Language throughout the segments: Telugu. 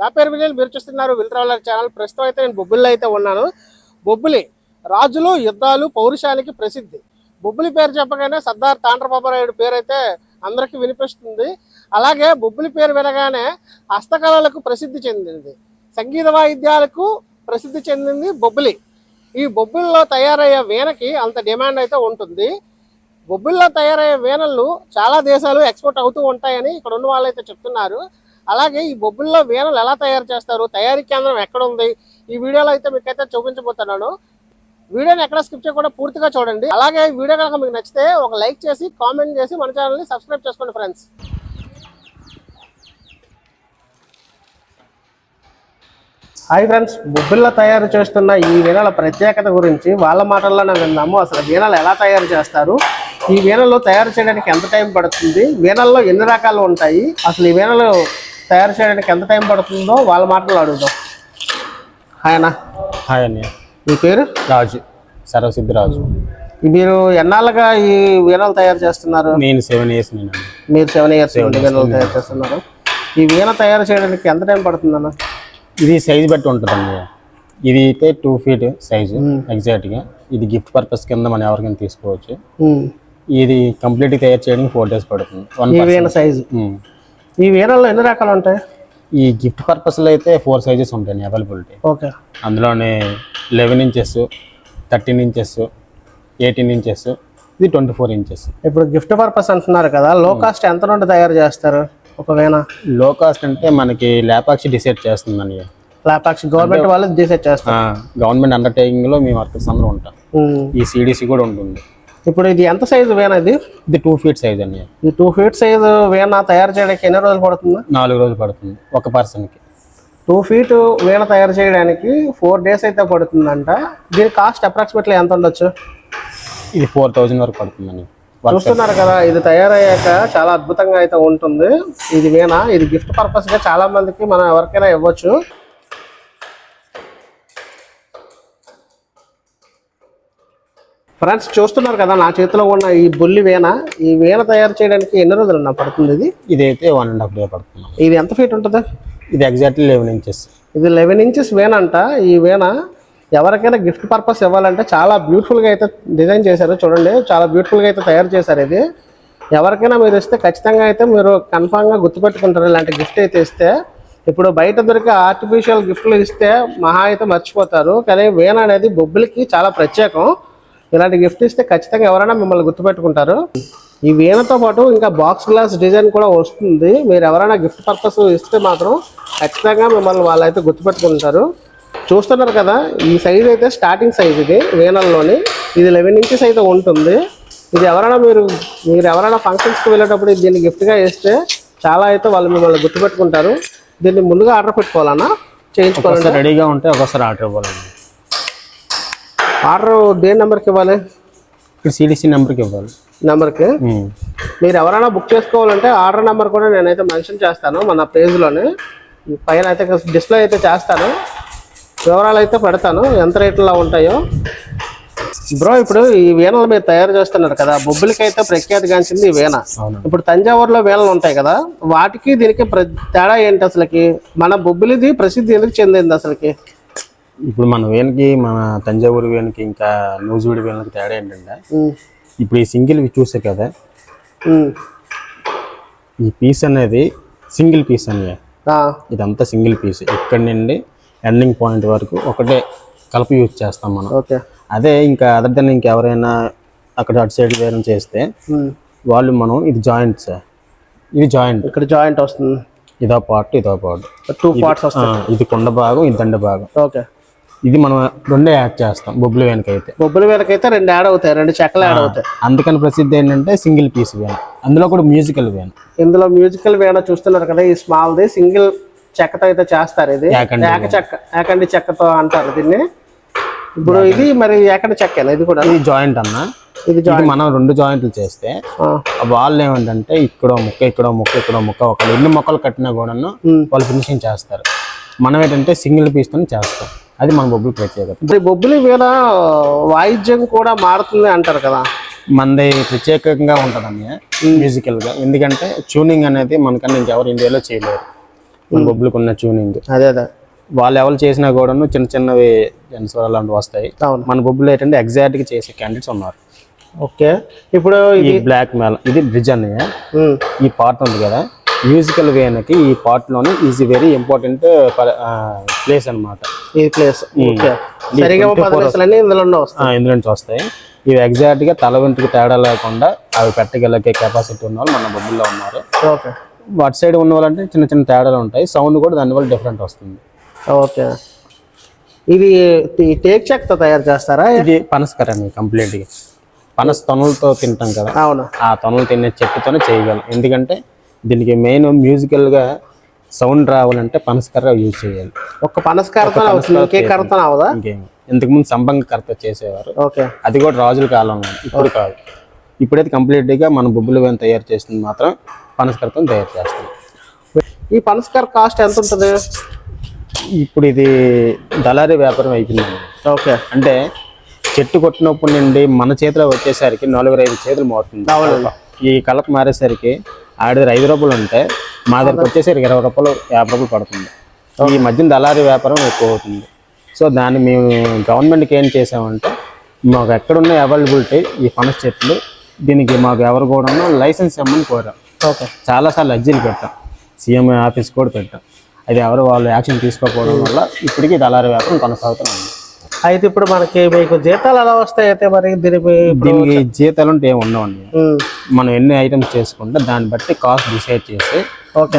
నా పేరు విజయ్ మీరు చూస్తున్నారు విల్ట్రావలర్ ఛానల్. ప్రస్తుతం అయితే నేను బొబ్బిలిలో అయితే ఉన్నాను. బొబ్బిలి రాజులు యుద్ధాలు పౌరుషానికి ప్రసిద్ధి. బొబ్బిలి పేరు చెప్పగానే సర్దార్ తాండ్రబాబురాయుడు పేరు అయితే అందరికీ వినిపిస్తుంది. అలాగే బొబ్బిలి పేరు వినగానే హస్తకళలకు ప్రసిద్ధి చెందింది. సంగీత వాయిద్యాలకు ప్రసిద్ధి చెందింది బొబ్బిలి. ఈ బొబ్బుల్లో తయారయ్యే వీణకి అంత డిమాండ్ అయితే ఉంటుంది. బొబ్బిల్లో తయారయ్యే వీణలు చాలా దేశాలు ఎక్స్పోర్ట్ అవుతూ ఉంటాయని ఇక్కడ ఉన్న వాళ్ళు అయితే చెప్తున్నారు. అలాగే ఈ బొబ్బుల్లో వీణలు ఎలా తయారు చేస్తారు? తయారీ కేంద్రం ఎక్కడ ఉంది? ఈ వీడియోలో అయితే మీకైతే చూపించబోతున్నాను. వీడియోని ఎక్కడ స్కిప్ చేయకుండా పూర్తిగా చూడండి. అలాగే ఈ వీడియో కనుక మీకు నచ్చితే ఒక లైక్ చేసి కామెంట్ చేసి మన ఛానల్ని సబ్స్క్రైబ్ చేసుకోండి ఫ్రెండ్స్. హాయ్ ఫ్రెండ్స్ బొబ్బిల్లో తయారు చేస్తున్న ఈ వీణల ప్రత్యేకత గురించి వాళ్ళ మాటల్లోనే విన్నాము. అసలు వీణలు ఎలా తయారు చేస్తారు? ఈ వీణలు తయారు చేయడానికి ఎంత టైం పడుతుంది? వీణల్లో ఎన్ని రకాలు ఉంటాయి? అసలు ఈ వీణలు తయారు చేయడానికి ఎంత టైం పడుతుందో వాళ్ళ మాటల్లో అడుగుదాం. అన్న. హాయ్ అన్నయ్య. మీ పేరు? రాజు. సర్వసిద్ధి రాజు మీరు ఎన్నాళ్ళుగా ఈ వీణలు తయారు చేస్తున్నారు? నేను సెవెన్ ఇయర్స్ మీరు సెవెన్ ఇయర్స్ వీణలు తయారు చేస్తున్నారు. ఈ వీణ తయారు చేయడానికి ఎంత టైం పడుతుందన్న ఇది సైజ్ బట్టి ఉంటుంది అన్నయ్య. ఇది అయితే టూ ఫీట్ సైజు ఎగ్జాక్ట్గా ఇది గిఫ్ట్ పర్పస్ కింద మనం ఎవరికైనా తీసుకోవచ్చు. ఉమ్. ఇది కంప్లీట్గా తయారు చేయడానికి ఫోర్ డేస్ పడుతుంది. వన్ వీణ సైజు ఈ వీణల్లో ఎన్ని రకాలు ఉంటాయి? ఈ గిఫ్ట్ పర్పస్లో అయితే ఫోర్ సైజెస్ ఉంటాయి అవైలబిలిటీ ఓకే. అందులోనే eleven inches thirteen inches eighteen inches ఇది ట్వంటీ ఫోర్ ఇంచెస్ ఇప్పుడు గిఫ్ట్ పర్పస్ అంటున్నారు కదా లో కాస్ట్ ఎంత నుండి తయారు చేస్తారు ఒక వీణ లో కాస్ట్ అంటే మనకి లేపాక్షి డిసైడ్ చేస్తుంది అన్నయ్య లాపాక్స్ గవర్నమెంట్ వాళ్ళు డిసైడ్ చేస్తారు. గవర్నమెంట్ అండర్టేకింగ్లో మేము వర్కర్స్ అందరూ ఉంటాం. ఉమ్. ఈ సిడిసి కూడా ఉంటుంది. ఇప్పుడు ఇది ఎంత సైజు వీణ ఇది ఇది టూ ఫీట్ సైజ్ అండి. ఈ టూ ఫీట్ సైజు వీణ తయారు చేయడానికి ఎన్ని రోజులు పడుతుంది? నాలుగు రోజులు పడుతుంది ఒక పర్సన్కి టూ ఫీట్ వీణ తయారు చేయడానికి ఫోర్ డేస్ అయితే పడుతుందంట. దీని కాస్ట్ అప్రాక్సిమేట్లీ ఎంత ఉండొచ్చు? ఇది ఫోర్ థౌజండ్ వరకు పడుతుందండి. చూస్తున్నారు కదా ఇది తయారయ్యాక చాలా అద్భుతంగా అయితే ఉంటుంది. ఇది వీణ ఇది గిఫ్ట్ పర్పస్గా చాలా మందికి మనం ఎవరికైనా ఇవ్వచ్చు. ఫ్రెండ్స్ చూస్తున్నారు కదా నా చేతిలో ఉన్న ఈ బుల్లి వీణ. ఈ వీణ తయారు చేయడానికి ఎన్ని రోజులు నా పడుతుంది ఇది? ఇదైతే వన్ అండ్ హాఫ్ డే పడుతుంది. ఇది ఎంత ఫీట్ ఉంటుంది? ఇది ఎగ్జాక్ట్లీ లెవెన్ ఇంచెస్ ఇది లెవెన్ ఇంచెస్ వీణ అంట. ఈ వీణ ఎవరికైనా గిఫ్ట్ పర్పస్ ఇవ్వాలంటే చాలా బ్యూటిఫుల్గా అయితే డిజైన్ చేశారు. చూడండి చాలా బ్యూటిఫుల్గా అయితే తయారు చేశారు ఇది. ఎవరికైనా మీరు ఇస్తే ఖచ్చితంగా అయితే మీరు కన్ఫామ్గా గుర్తుపెట్టుకుంటారు. ఇలాంటి గిఫ్ట్ అయితే ఇస్తే ఇప్పుడు బయట దొరికే ఆర్టిఫిషియల్ గిఫ్ట్లు ఇస్తే మహా అయితే మర్చిపోతారు. కానీ వీణ అనేది బొబ్బులకి చాలా ప్రత్యేకం. ఇలాంటి గిఫ్ట్ ఇస్తే ఖచ్చితంగా ఎవరైనా మిమ్మల్ని గుర్తుపెట్టుకుంటారు. ఈ వీణతో పాటు ఇంకా బాక్స్ గ్లాస్ డిజైన్ కూడా వస్తుంది. మీరు ఎవరైనా గిఫ్ట్ పర్పస్ ఇస్తే మాత్రం ఖచ్చితంగా మిమ్మల్ని వాళ్ళైతే గుర్తుపెట్టుకుంటారు. చూస్తున్నారు కదా ఈ సైజ్ అయితే స్టార్టింగ్ సైజ్ ఇది వీణల్లోని. ఇది లెవెన్ ఇంచెస్ అయితే ఉంటుంది. ఇది ఎవరైనా మీరు మీరు ఎవరైనా ఫంక్షన్స్కి వెళ్ళేటప్పుడు దీన్ని గిఫ్ట్గా ఇస్తే చాలా అయితే వాళ్ళు మిమ్మల్ని గుర్తుపెట్టుకుంటారు. దీన్ని ముందుగా ఆర్డర్ పెట్టుకోవాలన్నా చేయించుకోవాలంటే రెడీగా ఉంటే ఒకసారి ఆర్డర్ ఇవ్వాలండి. ఆర్డర్ దేని నెంబర్కి ఇవ్వాలి? ఇక్కడ సిడిసి నెంబర్కి ఇవ్వాలి. నెంబర్కి. మీరు ఎవరైనా బుక్ చేసుకోవాలంటే ఆర్డర్ నెంబర్ కూడా నేనైతే మెన్షన్ చేస్తాను మన పేజ్లోనే. పైన అయితే డిస్ప్లే అయితే చేస్తాను. వివరాలు అయితే పెడతాను. ఎంత రేట్లో ఉంటాయో. బ్రో ఇప్పుడు ఈ వీణలు మీరు తయారు చేస్తున్నారు కదా బొబ్బులకి అయితే ప్రఖ్యాతిగాంచింది ఈ వీణ. ఇప్పుడు తంజావూరులో వీణలు ఉంటాయి కదా వాటికి దీనికి ప్ర- తేడా ఏంటి అసలుకి? మన బొబ్బిలిది ప్రసిద్ధి ఎందుకు చెందింది అసలుకి? ఇప్పుడు మన వేణుకి మన తంజావూరు వేణుకి ఇంకా నూజివీడి వేణుకి తేడా ఏంటంటే ఇప్పుడు ఈ సింగిల్ చూసే కదా ఈ పీస్ అనేది సింగిల్ పీస్ అన్నయ్య ఇదంతా సింగిల్ పీస్. ఇక్కడ నుండి ఎండింగ్ పాయింట్ వరకు ఒకటే కలిపి యూజ్ చేస్తాం మనం. ఓకే. అదే ఇంకా అదర్ దెన్ ఇంకెవరైనా అక్కడ అటు సైడ్ వేరే చేస్తే వాళ్ళు మనం ఇది జాయింట్ సార్ ఇది జాయింట్. ఇక్కడ జాయింట్ వస్తుంది. ఇదో పార్ట్ ఇదో పార్ట్. టూ పార్ట్స్ వస్తాయి. ఇది కొండ భాగం ఇది దండ భాగం. ఓకే. ఇది మనం రెండే యాడ్ చేస్తాం బొబ్బులు వేనకైతే. బొబ్బుల వీళ్ళకైతే రెండు యాడ్ అవుతాయి రెండు చెక్కలు యాడ్ అవుతాయి. అందుకని ప్రసిద్ధి ఏంటంటే సింగిల్ పీస్ వేన్ అందులో కూడా మ్యూజికల్ వేన్ ఇందులో మ్యూజికల్ వీణ చూస్తున్నారు కదా ఈ స్మాల్ ది సింగిల్ చెక్కతో అయితే చేస్తారు ఇది. ఏక చెక్క ఏకండి చెక్కతో అంటారు దీన్ని. ఇప్పుడు ఇది మరి ఏకండి చెక్కేనా ఇది కూడా? ఇది జాయింట్ అన్న. ఇది మనం రెండు జాయింట్లు చేస్తే వాళ్ళు ఏమంటే ఇక్కడో ముక్క ఇక్కడో ముక్క ఇక్కడో ముక్క ఒక ఎన్ని మొక్కలు కట్టినా కూడాను ఉమ్. వాళ్ళు ఫినిషింగ్ చేస్తారు. మనం ఏంటంటే సింగిల్ పీస్తో చేస్తాం. అది మన బొబ్బులు ప్రత్యేకత. బొబ్బులి వీణ వాయిద్యం కూడా మారుతుంది అంటారు కదా? మనది ప్రత్యేకంగా ఉంటుంది అన్నయ్య మ్యూజికల్గా ఎందుకంటే ట్యూనింగ్ అనేది మనకన్నా ఇంకెవరు ఇండియాలో చేయలేరు. మన బొబ్బులకు ఉన్న ట్యూనింగ్ అదే అదే. వాళ్ళు ఎవరు చేసినా కూడాను చిన్న చిన్నవి జన్స్వర్ అలాంటివి వస్తాయి. మన బొబ్బులు ఏంటంటే ఎగ్జాక్ట్గా చేసే క్యాండిడేట్స్ ఉన్నారు. ఓకే. ఇప్పుడు ఈ బ్లాక్ మేల్ ఇది బ్రిడ్జ్ అన్నయ్య. ఈ పార్ట్ ఉంది కదా. మ్యూజికల్ వేనకి ఈ part లోనే ఈజ్ వెరీ ఇంపార్టెంట్ ప్లేస్ అన్నమాట. ఈ ప్లేస్ ఓకే సరిగా పదనిసలన్నీ ఇందులో వస్తాయి. ఇవి ఎగ్జాక్ట్గా తల వెంట్రుకి తేడా లేకుండా అవి పెట్టగలిగే కెపాసిటీ ఉన్న వాళ్ళు మన బొబ్బుల్లో ఉన్నారు. ఓకే వాటి సైడ్ ఉన్న వాళ్ళంటే చిన్న చిన్న తేడాలు ఉంటాయి. సౌండ్ కూడా దానివల్ల డిఫరెంట్ వస్తుంది. ఓకే ఇది టేక్ చెక్కతో తయారు చేస్తారా? ఇది పనస్కర కంప్లీట్గా. పనస తొనలతో తింటాం కదా. అవును. ఆ తొనలు తినే చెట్టుతోనే చేయగలం. ఎందుకంటే దీనికి మెయిన్ మ్యూజికల్గా సౌండ్ రావాలంటే పనస్కర యూజ్ చేయాలి. ఒక్క పనస్కారతో అవుతుంది. ఇంకే అవదా? ఇంకేం. ఇంతకుముందు సంబంగ కర్త చేసేవారు. ఓకే. అది కూడా రాజుల కాలంలో ఇప్పుడు కాదు. ఇప్పుడైతే కంప్లీట్గా మన బొబ్బులు వేన్ తయారు చేస్తుంది మాత్రం పనస్కరతో తయారు చేస్తాం. ఈ పనస్కార కాస్ట్ ఎంత ఉంటుంది? ఇప్పుడు ఇది దళారీ వ్యాపారం అయిపోయిందండి. ఓకే. అంటే చెట్టు కొట్టినప్పటి నుండి మన చేతిలో వచ్చేసరికి నలుగురు ఐదు చేతులు మారుతుంది. ఈ కలప మారేసరికి ఆడి దగ్గర ఐదు రూపాయలు ఉంటే మా దగ్గరకు వచ్చేసరికి ఇరవై రూపాయలు యాభై రూపాయలు పడుతుంది. ఈ మధ్యన దళారీ వ్యాపారం ఎక్కువ అవుతుంది. సో దాన్ని మేము గవర్నమెంట్కి ఏం చేసామంటే మాకు ఎక్కడున్న అవైలబిలిటీ ఈ పనస చెట్లు దీనికి మాకు ఎవరు కూడా లైసెన్స్ ఇవ్వమని కోరాం. ఓకే. చాలాసార్లు అర్జీలు పెట్టాం. సీఎం ఆఫీస్ కూడా పెట్టాం. అది ఎవరు వాళ్ళు యాక్షన్ తీసుకోకపోవడం వల్ల ఇప్పటికీ దళారీ వ్యాపారం కొనసాగుతూనే ఉంది. అయితే ఇప్పుడు మనకి మీకు జీతాలు ఎలా వస్తాయి అయితే మరి దీనికి దీనికి జీతాలు అంటే ఏమి ఉండవండి. మనం ఎన్ని ఐటమ్స్ చేసుకుంటే దాన్ని బట్టి కాస్ట్ డిసైడ్ చేసి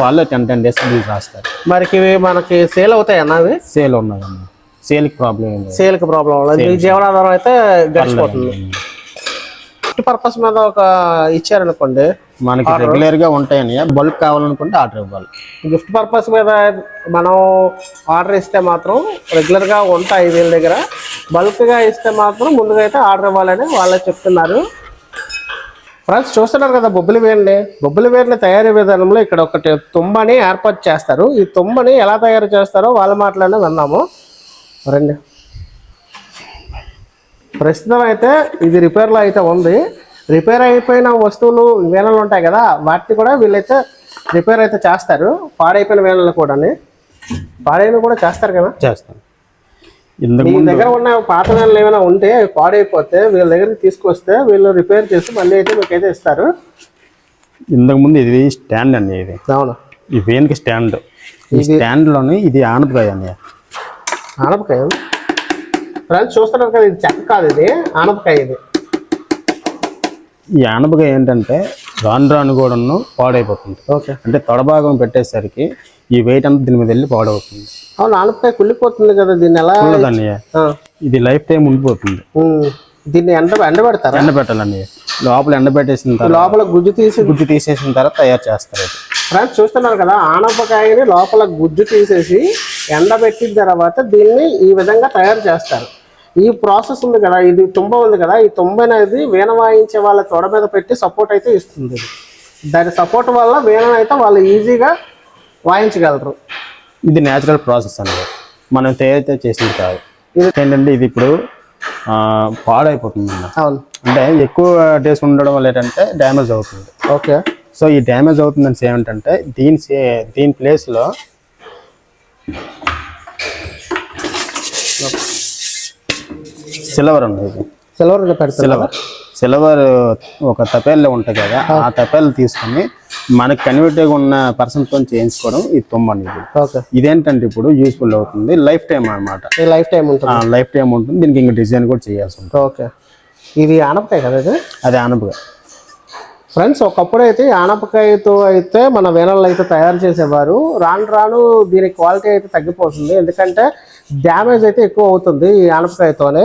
వాళ్ళు టెన్ టెన్ డేస్ బిల్ రాస్తారు. మరికి మనకి సేల్ అవుతాయి అన్న అవి సేల్ ఉన్నదండి సేల్కి ప్రాబ్లం సేల్కి ప్రాబ్లం మీ జీవనాధారం అయితే గడిచిపోతుంది. పర్పస్ మీద ఒక ఇచ్చారనుకోండి. మనకి రెగ్యులర్గా ఉంటాయని బల్క్ కావాలనుకుంటే ఆర్డర్ ఇవ్వాలి. గిఫ్ట్ పర్పస్ మీద మనం ఆర్డర్ ఇస్తే మాత్రం రెగ్యులర్గా ఉంటాయి వీళ్ళ దగ్గర. బల్క్గా ఇస్తే మాత్రం ముందుగా అయితే ఆర్డర్ ఇవ్వాలని వాళ్ళే చెప్తున్నారు. ఫ్రెండ్స్ చూస్తున్నారు కదా బొబ్బిలి వేరుని బొబ్బిలి వేరుని తయారీ విధానంలో ఇక్కడ ఒకటి తుమ్మని ఏర్పాటు చేస్తారు. ఈ తుమ్మని ఎలా తయారు చేస్తారో వాళ్ళ మాటలోనే విన్నాము. రండి. ప్రస్తుతం అయితే ఇది రిపేర్లో అయితే ఉంది. రిపేర్ అయిపోయిన వస్తువులు వేలలు ఉంటాయి కదా వాటిని కూడా వీళ్ళైతే రిపేర్ అయితే చేస్తారు. పాడైపోయిన వేలలు కూడా పాడైన కూడా చేస్తారు కదా? చేస్తారు. మీ ముందు దగ్గర ఉన్న పాత వేనలు ఏమైనా ఉంటే పాడైపోతే వీళ్ళ దగ్గరికి తీసుకొస్తే వీళ్ళు రిపేర్ చేసి మళ్ళీ అయితే మీకు అయితే ఇస్తారు. ఇంతకు ముందు ఇది స్టాండ్ అండి ఇది. అవును. ఈ వేన్కి స్టాండ్. ఈ స్టాండ్లోని ఇది ఆనపకాయ అండి. ఆనపకాయ? ఫ్రెండ్స్ చూస్తున్నారు కదా ఇది చెక్క కాదు ఇది ఆనపకాయ ఇది. ఈ ఆనపకాయ ఏంటంటే రాను రాను కూడాను పాడైపోతుంది. ఓకే. అంటే తొడభాగం పెట్టేసరికి ఈ వెయిట్ అంతా దీని మీద వెళ్ళి పాడవుతుంది. అవును ఆనపకాయ కుళ్ళిపోతుంది కదా దీన్ని ఎలా ఆ, ఇది లైఫ్ టైం ఉండిపోతుంది. దీన్ని ఎండ ఎండబెడతారా? ఎండబెట్టాలండి లోపల ఎండబెట్టేసిన తర్వాత లోపల గుజ్జు తీసి గుజ్జు తీసేసిన తర్వాత తయారు చేస్తారు. ఫ్రెండ్స్ చూస్తున్నారు కదా ఆనపకాయని లోపల గుజ్జు తీసేసి ఎండబెట్టిన తర్వాత దీన్ని ఈ విధంగా తయారు చేస్తారు. ఈ ప్రాసెస్ ఉంది కదా ఇది తుంబ ఉంది కదా ఈ తుంబ అనేది వీణ వాయించే వాళ్ళ తొడ మీద పెట్టి సపోర్ట్ అయితే ఇస్తుంది. దాని సపోర్ట్ వల్ల వీణను అయితే వాళ్ళు ఈజీగా వాయించగలరు. ఇది న్యాచురల్ ప్రాసెస్ అనేది మనం తయారైతే చేసింది కాదు. ఏంటంటే ఇది ఇప్పుడు పాడైపోతుంది. అవును. అంటే ఎక్కువ డేస్ ఉండడం వల్ల ఏంటంటే డ్యామేజ్ అవుతుంది. ఓకే. సో ఈ డ్యామేజ్ అవుతుందని ఏమిటంటే దీని దీని ప్లేస్లో సిల్వర్ ఉంది ఇది సిల్వర్ సిల్వర్. సిల్వర్ ఒక తపేల్లో ఉంటుంది కదా ఆ తపేలు తీసుకొని మనకి కన్వర్ట్గా ఉన్న పర్సన్తో చేయించుకోవడం ఇది తొమ్మండి ఇది. ఇదేంటంటే ఇప్పుడు యూస్ఫుల్ అవుతుంది లైఫ్ టైం అన్నమాట. ఈ లైఫ్ టైం ఉంటుంది. లైఫ్ టైం ఉంటుంది దీనికి ఇంకా డిజైన్ కూడా చేయాల్సి ఉంటుంది. ఓకే. ఇది ఆనపకాయ కదా అది ఆనపగా ఫ్రెండ్స్ ఒకప్పుడు అయితే ఆనపకాయతో అయితే మన వేనల్లో అయితే తయారు చేసేవారు. రాను రాను దీని క్వాలిటీ అయితే తగ్గిపోతుంది. ఎందుకంటే డ్యామేజ్ అయితే ఎక్కువ అవుతుంది ఈ ఆనపకాయతోనే.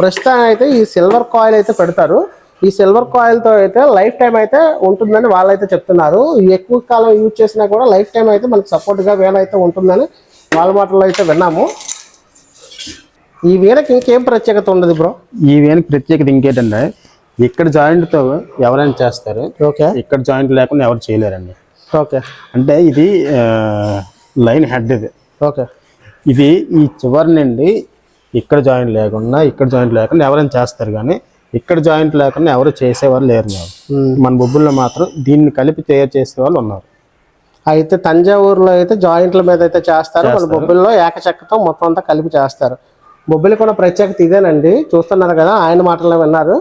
ప్రస్తుతం అయితే ఈ సిల్వర్ కాయిల్ అయితే పెడతారు. ఈ సిల్వర్ కాయిల్తో అయితే లైఫ్ టైం అయితే ఉంటుందని వాళ్ళైతే చెప్తున్నారు. ఎక్కువ కాలం యూజ్ చేసినా కూడా లైఫ్ టైం అయితే మనకు సపోర్ట్గా వేల అయితే ఉంటుందని వాళ్ళ మాటల్లో అయితే విన్నాము. ఈ వీణకి ఇంకేం ప్రత్యేకత ఉండదు బ్రో? ఈ వీణకి ప్రత్యేకత ఇంకేంటంటే ఇక్కడ జాయింట్తో ఎవరైనా చేస్తారు. ఓకే. ఇక్కడ జాయింట్ లేకుండా ఎవరు చేయలేరండి. ఓకే. అంటే ఇది లైన్ హెడ్ ఇది. ఓకే. ఇది ఈ చివరి నుండి ఇక్కడ జాయింట్ లేకుండా ఇక్కడ జాయింట్ లేకుండా ఎవరైనా చేస్తారు కానీ ఇక్కడ జాయింట్ లేకుండా ఎవరు చేసేవారు లేరు మేము. మన బొబ్బుల్లో మాత్రం దీన్ని కలిపి తయారు చేసే వాళ్ళు ఉన్నారు. అయితే తంజావూరులో అయితే జాయింట్ల మీద అయితే చేస్తారు. మన బొబ్బిల్లో ఏకచక్కతో మొత్తం అంతా కలిపి చేస్తారు. బొబ్బిలి కూడా ప్రత్యేకత ఇదేనండి. చూస్తున్నారు కదా ఆయన మాటల్లో విన్నారు.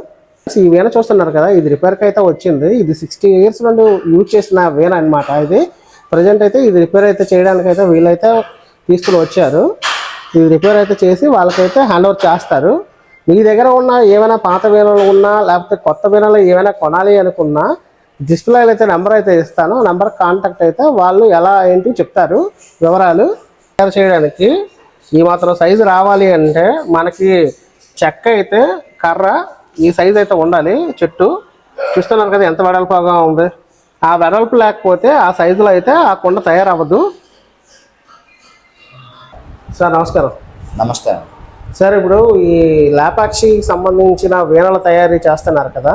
ఈ వీణ చూస్తున్నారు కదా ఇది రిపేర్కి అయితే వచ్చింది. ఇది సిక్స్టీ ఇయర్స్ నుండి యూజ్ చేసిన వీణ అన్నమాట. ఇది ప్రజెంట్ అయితే ఇది రిపేర్ అయితే చేయడానికి అయితే వీళ్ళైతే తీసుకుని వచ్చారు. ఇది రిపేర్ అయితే చేసి వాళ్ళకైతే హ్యాండ్ ఓవర్ చేస్తారు. మీ దగ్గర ఉన్న ఏమైనా పాత వీణలు ఉన్నా లేకపోతే కొత్త వీణలు ఏమైనా కొనాలి అనుకున్నా డిస్ప్లేలో అయితే నెంబర్ అయితే ఇస్తాను. నెంబర్ కాంటాక్ట్ అయితే వాళ్ళు ఎలా ఏంటి చెప్తారు వివరాలు తయారు చేయడానికి. ఈ మాత్రం సైజు రావాలి అంటే మనకి చెక్క అయితే కర్ర ఈ సైజు అయితే ఉండాలి. చెట్టు చూస్తున్నారు కదా ఎంత వెడల్పుగా ఉంది. ఆ వెడల్పు లేకపోతే ఆ సైజులో అయితే ఆ కుండ తయారవ్వదు. సార్ నమస్కారం. నమస్తే సార్ ఇప్పుడు ఈ లేపాక్షికి సంబంధించిన వీణల తయారీ చేస్తున్నారు కదా.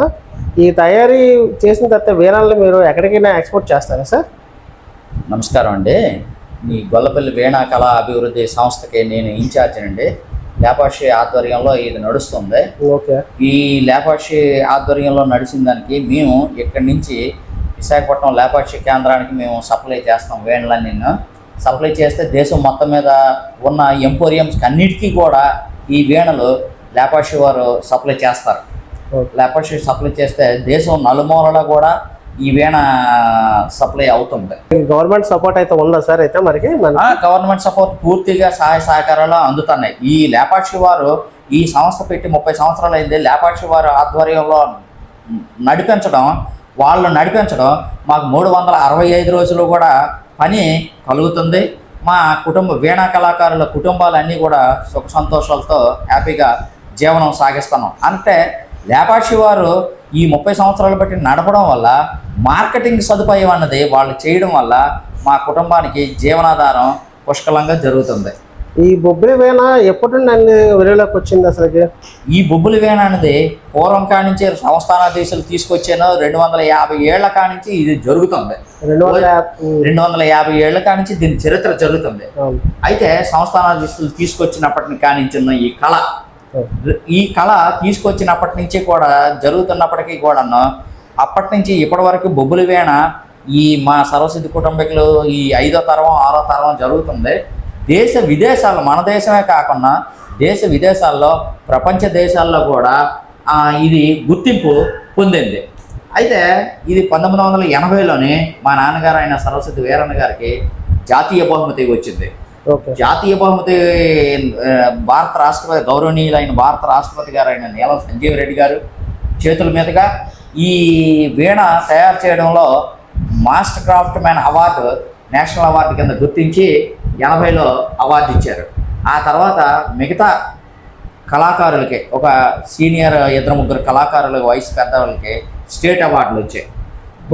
ఈ తయారీ చేసిన తర్వాత వీణల్ని మీరు ఎక్కడికైనా ఎక్స్పోర్ట్ చేస్తారా సార్? నమస్కారం అండి. మీ గొల్లపల్లి వీణా కళా అభివృద్ధి సంస్థకి నేను ఇన్ఛార్జ్ అండి లేపాక్షి ఆధ్వర్యంలో ఇది నడుస్తుంది. ఓకే. ఈ లేపాక్షి ఆధ్వర్యంలో నడిచిన దానికి మేము ఇక్కడి నుంచి విశాఖపట్నం లేపాక్షి కేంద్రానికి మేము సప్లై చేస్తాం వీణలని నిన్ను సప్లై చేస్తే దేశం మొత్తం మీద ఉన్న ఎంపోరియంస్ అన్నిటికీ కూడా ఈ వీణలు లేపాక్షి వారు సప్లై చేస్తారు. లేపాక్షి సప్లై చేస్తే దేశం నలుమూలలా కూడా ఈ వీణ సప్లై అవుతుంది గవర్నమెంట్ సపోర్ట్ అయితే ఉందా సార్ అయితే మరికి? మన ఆ, గవర్నమెంట్ సపోర్ట్ పూర్తిగా సహాయ సహకారాలు అందుతున్నాయి. ఈ లేపాక్షి వారు ఈ సంస్థ పెట్టి ముప్పై సంవత్సరాలు అయింది. లేపాక్షి వారు ఆధ్వర్యంలో నడిపించడం వాళ్ళు నడిపించడం మాకు మూడు వందల అరవై ఐదు రోజులు కూడా పని కలుగుతుంది. మా కుటుంబ వీణా కళాకారుల కుటుంబాలన్నీ కూడా సుఖ సంతోషాలతో హ్యాపీగా జీవనం సాగిస్తున్నాం. అంటే లేపాక్షి వారు ఈ ముప్పై సంవత్సరాలు బట్టి నడపడం వల్ల మార్కెటింగ్ సదుపాయం అన్నది వాళ్ళు చేయడం వల్ల మా కుటుంబానికి జీవనాధారం పుష్కలంగా జరుగుతుంది. ఈ బొబ్బిలి వీణ ఎప్పటి నుండి అన్ని వెలుగులోకి వచ్చింది అసలుకి? ఈ బొబ్బులి వేణ అనేది పూర్వం కానించి సంస్థానాధీశులు తీసుకొచ్చాను రెండు వందల యాభై ఏళ్ళ కానించి ఇది జరుగుతుంది. రెండు వందల యాభై రెండు వందల యాభై ఏళ్ళ కానించి దీని చరిత్ర జరుగుతుంది. అయితే సంస్థానాధీశులు తీసుకొచ్చినప్పటి కానించి ఉన్న ఈ కళ ఈ కళ తీసుకొచ్చినప్పటి నుంచి కూడా జరుగుతున్నప్పటికీ కూడాను అప్పటి నుంచి ఇప్పటి వరకు బొబ్బులి వేణ ఈ మా సరస్వతి కుటుంబీకులు ఈ ఐదో తరం ఆరో తరం జరుగుతుంది. దేశ విదేశాల్లో మన దేశమే కాకుండా దేశ విదేశాల్లో ప్రపంచ దేశాల్లో కూడా ఇది గుర్తింపు పొందింది. అయితే ఇది పంతొమ్మిది వందల ఎనభైలోనే మా నాన్నగారు అయిన సరస్వతి వీరన్న గారికి జాతీయ బహుమతి వచ్చింది. జాతీయ బహుమతి భారత రాష్ట్రపతి గౌరవనీయులైన భారత రాష్ట్రపతి గారు అయిన నీలం సంజీవ్ రెడ్డి గారు చేతుల మీదుగా ఈ వీణ తయారు చేయడంలో master craft man award national award కింద గుర్తించి ఎనభైలో అవార్డు ఇచ్చారు. ఆ తర్వాత మిగతా కళాకారులకి ఒక సీనియర్ ఇద్దరు ముగ్గురు కళాకారుల వయసు పెద్దవాళ్ళకి స్టేట్ అవార్డులు వచ్చాయి.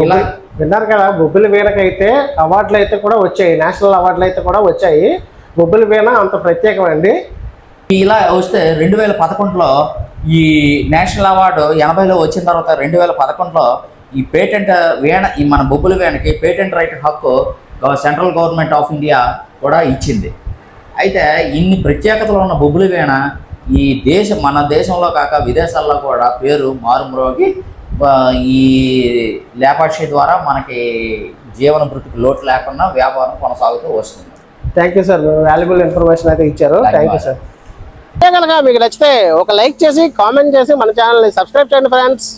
ఇలా విన్నారు కదా బొబ్బిలి వీణకైతే అవార్డులు అయితే కూడా వచ్చాయి నేషనల్ అవార్డులు అయితే కూడా వచ్చాయి. బొబ్బిలి వీణ అంత ప్రత్యేకమండి. ఇలా వస్తే రెండు వేల పదకొండులో ఈ నేషనల్ అవార్డు ఎనభైలో వచ్చిన తర్వాత రెండు వేల పదకొండులో ఈ పేటెంట్ వీణ ఈ మన బొబ్బుల వీణకి పేటెంట్ రైట్ హక్కు సెంట్రల్ గవర్నమెంట్ ఆఫ్ ఇండియా కూడా ఇచ్చింది. అయితే ఇన్ని ప్రత్యేకతలు ఉన్న బొబ్బుల వీణ ఈ దేశం మన దేశంలో కాక విదేశాల్లో కూడా పేరు మారుమ్రోగి ఈ లేపాక్షి ద్వారా మనకి జీవన భృతికి లోటు లేకుండా వ్యాపారం కొనసాగుతూ వస్తుంది. Thank you sir valuable information అయితే ఇచ్చారు. థ్యాంక్ యూ సార్ కనుక మీకు నచ్చితే ఒక లైక్ చేసి కామెంట్ చేసి మన ఛానల్ని సబ్స్క్రైబ్ చేయండి ఫ్రెండ్స్